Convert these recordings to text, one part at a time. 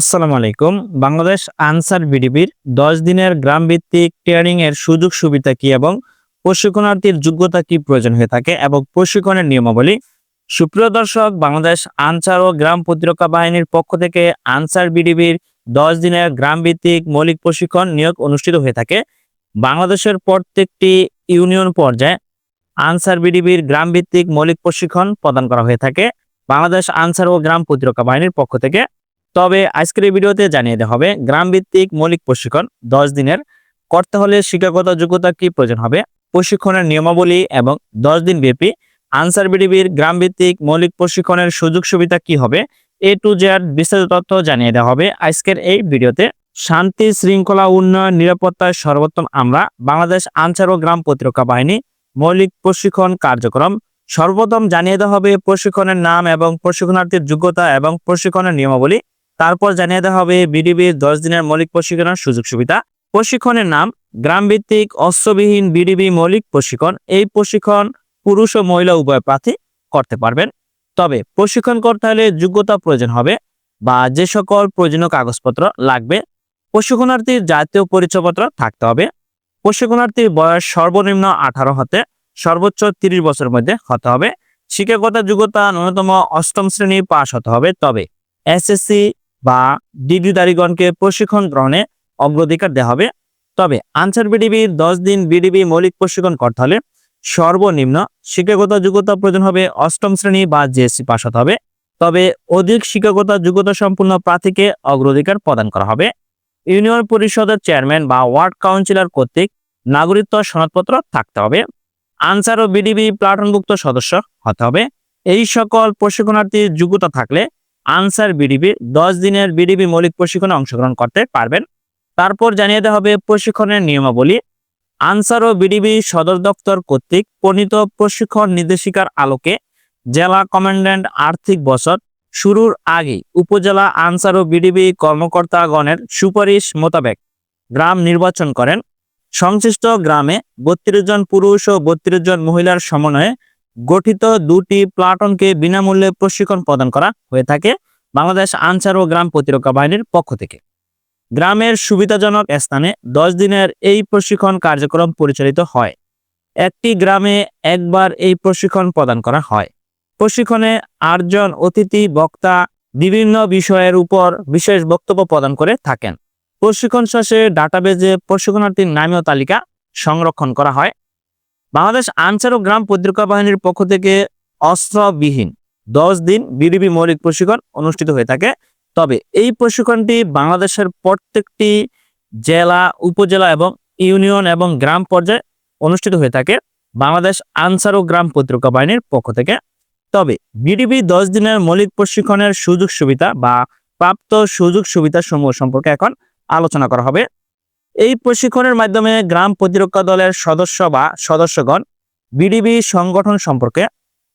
আসসালামু আলাইকুম। বাংলাদেশ আনসার বিডিবির দশ দিনের গ্রাম ভিত্তিক ট্রেনিং এর সুযোগ সুবিধা কি এবং প্রশিক্ষণার্থীর যোগ্যতা কি প্রয়োজন হয়ে থাকে এবং প্রশিক্ষণের নিয়মাবলী? সুপ্রিয় দর্শক, বাংলাদেশ আনসার ও গ্রাম প্রতিরক্ষা বাহিনীর পক্ষ থেকে আনসার বিডিবির দশ দিনের গ্রাম ভিত্তিক মৌলিক প্রশিক্ষণ নিয়োগ অনুষ্ঠিত হয়ে থাকে। বাংলাদেশের প্রত্যেকটি ইউনিয়ন পর্যায়ে আনসার বিডিবির গ্রাম ভিত্তিক মৌলিক প্রশিক্ষণ প্রদান করা হয়ে থাকে। বাংলাদেশ আনসার ও গ্রাম প্রতিরক্ষা বাহিনীর পক্ষ থেকে তবে আজকের ভিডিওতে জানিয়ে দেওয়া হবে গ্রাম ভিত্তিক মৌলিক প্রশিক্ষণ দশ দিনের। করতে হলে শিক্ষাগত যোগ্যতা কি প্রয়োজন হবে? প্রশিক্ষণের নিয়মাবলী এবং দশ দিন ব্যাপী আনসার বিডিবির গ্রাম ভিত্তিক মৌলিক প্রশিক্ষণের সুযোগ সুবিধা কি হবে? এ টু জেড বিস্তারিত তথ্য জানিয়ে দেওয়া হবে আজকের এই ভিডিওতে। শান্তি, শৃঙ্খলা, উন্নয়ন নিরাপত্তায় সর্বোত্তম আমরা বাংলাদেশ আনসার ও গ্রাম প্রতিরক্ষা বাহিনী মৌলিক প্রশিক্ষণ কার্যক্রম। সর্বপ্রথম জানিয়ে দেওয়া হবে প্রশিক্ষণের নাম এবং প্রশিক্ষণার্থীর যোগ্যতা এবং প্রশিক্ষণের নিয়মাবলী। তারপর জানিয়ে দেওয়া হবে বিডিবির দশ দিনের মৌলিক প্রশিক্ষণের সুযোগ সুবিধা। প্রশিক্ষণের নাম গ্রামভিত্তিক অস্ত্রবিহীন বিডিবি মৌলিক প্রশিক্ষণ। এই প্রশিক্ষণ পুরুষ ও মহিলা উভয় প্রার্থী করতে পারবেন। তবে প্রশিক্ষণ করতে হলে যোগ্যতা প্রয়োজন হবে বা যে সকল প্রয়োজনীয় কাগজপত্র লাগবে, প্রশিক্ষণার্থীর জাতীয় পরিচয়পত্র থাকতে হবে। প্রশিক্ষণার্থীর বয়স সর্বনিম্ন আঠারো হতে সর্বোচ্চ তিরিশ বছরের মধ্যে হতে হবে। শিক্ষাগত যোগ্যতা ন্যূনতম অষ্টম শ্রেণি পাশ হতে হবে। তবে এসএসসি বা ডিগ্রিধারীগণকে প্রশিক্ষণ গ্রহণে অগ্রাধিকার দেওয়া হবে। তবে আনসার বিডিবি, দশ দিন বিডিবি মৌলিক প্রশিক্ষণ করতে হলে সর্বনিম্ন শিক্ষাগত যোগ্যতা প্রয়োজন হবে অষ্টম শ্রেণি বা জিএসসি পাশ হতে হবে। তবে অধিক শিক্ষাগত যোগ্যতা সম্পূর্ণ প্রার্থীকে অগ্রাধিকার প্রদান করা হবে। ইউনিয়ন পরিষদের চেয়ারম্যান বা ওয়ার্ড কাউন্সিলর কর্তৃক নাগরিকত্ব সনদপত্র থাকতে হবে। আনসার ও বিডিবি প্লাটনভুক্ত সদস্য হতে হবে। এই সকল প্রশিক্ষণার্থীর যোগ্যতা থাকলে আনসার বিডিবি, দশ দিনের বিডিবি মৌলিক প্রশিক্ষণে অংশগ্রহণ করতে পারবেন। তারপর জানিয়ে দেওয়া হবে প্রশিক্ষণের নিয়মাবলী। আনসার ও বিডিবি সদর দপ্তর কর্তৃক প্রণীত প্রশিক্ষণ নির্দেশিকার আলোকে জেলা কমান্ড্যান্ট আর্থিক বছর শুরুর আগে উপজেলা আনসার ও বিডিবি কর্মকর্তাগণের সুপারিশ মোতাবেক গ্রাম নির্বাচন করেন। সংশ্লিষ্ট গ্রামে বত্রিশ জন পুরুষ ও বত্রিশ জন মহিলার সমন্বয়ে গঠিত দুটি প্লাটনকে বিনামূল্যে প্রশিক্ষণ প্রদান করা হয়ে থাকে বাংলাদেশ আনসার ও গ্রাম প্রতিরক্ষা বাহিনীর পক্ষ থেকে। গ্রামের সুবিধাজনক স্থানে দশ দিনের এই প্রশিক্ষণ কার্যক্রম পরিচালিত হয়। একটি গ্রামে একবার এই প্রশিক্ষণ প্রদান করা হয়। প্রশিক্ষণে আটজন অতিথি, বক্তা বিভিন্ন বিষয়ের উপর বিশেষ বক্তব্য প্রদান করে থাকেন। প্রশিক্ষণ শেষে ডাটাবেজে প্রশিক্ষণার্থীর নামীয় তালিকা সংরক্ষণ করা হয়। বাংলাদেশ আনসার ও গ্রাম প্রতিরক্ষা বাহিনীর পক্ষ থেকে অস্ত্রবিহীন দশ দিন বিডিবি মৌলিক প্রশিক্ষণ অনুষ্ঠিত হয়ে থাকে। তবে এই প্রশিক্ষণটি বাংলাদেশের প্রত্যেকটি জেলা, উপজেলা এবং ইউনিয়ন এবং গ্রাম পর্যায়ে অনুষ্ঠিত হয়ে থাকে বাংলাদেশ আনসার ও গ্রাম প্রতিরক্ষা বাহিনীর পক্ষ থেকে। তবে বিডিবি দশ দিনের মৌলিক প্রশিক্ষণের সুযোগ সুবিধা বা প্রাপ্ত সুযোগ সুবিধা সমূহ সম্পর্কে এখন আলোচনা করা হবে। এই প্রশিক্ষণের মাধ্যমে গ্রাম প্রতিরক্ষা দলের সদস্য বা সদস্যগণ বিডিবি সংগঠন সম্পর্কে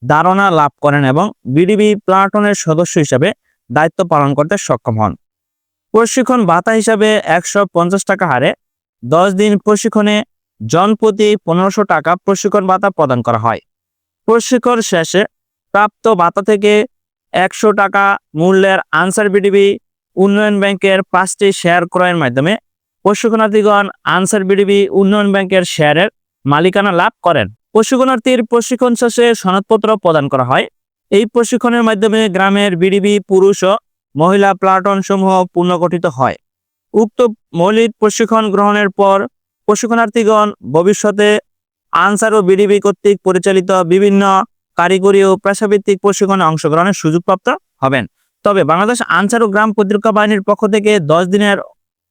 ধারণা লাভ করেন এবং বিডিবি প্লাটনের সদস্য হিসাবে দায়িত্ব পালন করতে সক্ষম হন। প্রশিক্ষণ ভাতা হিসাবে একশো পঞ্চাশ টাকা হারে দশ দিন প্রশিক্ষণে জনপ্রতি পনেরোশো টাকা প্রশিক্ষণ ভাতা প্রদান করা হয়। প্রশিক্ষণ শেষে প্রাপ্ত ভাতা থেকে একশো টাকা মূল্যের আনসার বিডিবি উন্নয়ন ব্যাংকের পাঁচটি শেয়ার ক্রয়ের মাধ্যমে প্রশিক্ষণার্থীগণ আনসার বিডিবি উন্নয়ন ব্যাংকের শেয়ারের মালিকানা লাভ করেন। প্রশিক্ষণার্থীর প্রশিক্ষণ শেষে সনদপত্র প্রদান করা হয়। এই প্রশিক্ষণের মাধ্যমে গ্রামের বিডিবি পুরুষ ও মহিলা প্লাটন সমূহ পুনর্গঠিত হয়। উক্ত মৌলিক প্রশিক্ষণ গ্রহণের পর প্রশিক্ষণার্থীগণ ভবিষ্যতে আনসার ও বিডিবি কর্তৃক পরিচালিত বিভিন্ন কারিগরি ও পেশাভিত্তিক প্রশিক্ষণে অংশগ্রহণের সুযোগপ্রাপ্ত হবেন। তবে বাংলাদেশ আনসার ও গ্রাম প্রতিরক্ষা বাহিনীর পক্ষ থেকে দশ দিনের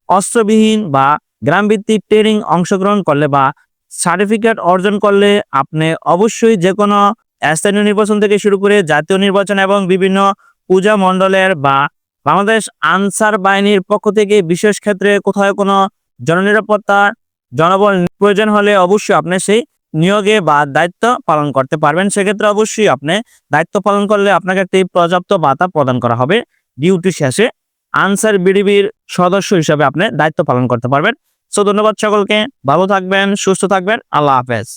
অস্ত্রবিহীন বা গ্রামভিত্তিক ট্রেনিং অংশগ্রহণ করলে বা সার্টিফিকেট অর্জন করলে আপনি অবশ্যই যে কোনো স্থানীয় নির্বাচন থেকে শুরু করে জাতীয় নির্বাচন এবং বিভিন্ন পূজা মণ্ডলের বা বাংলাদেশ আনসার বাহিনীর পক্ষ থেকে বিশেষ ক্ষেত্রে কোথাও কোনো জননিরাপত্তা, জনবল প্রয়োজন হলে অবশ্যই আপনি সেই নিয়োগে বা দায়িত্ব পালন করতে পারবেন। সেক্ষেত্রে অবশ্যই আপনি দায়িত্ব পালন করলে আপনাকে একটি পর্যাপ্ত ভাতা প্রদান করা হবে। ডিউটি শেষে আনসার বিডিবির সদস্য হিসাবে আপনি দায়িত্ব পালন করতে পারবেন। সো ধন্যবাদ সকলকে। ভালো থাকবেন, সুস্থ থাকবেন। আল্লাহ হাফেজ।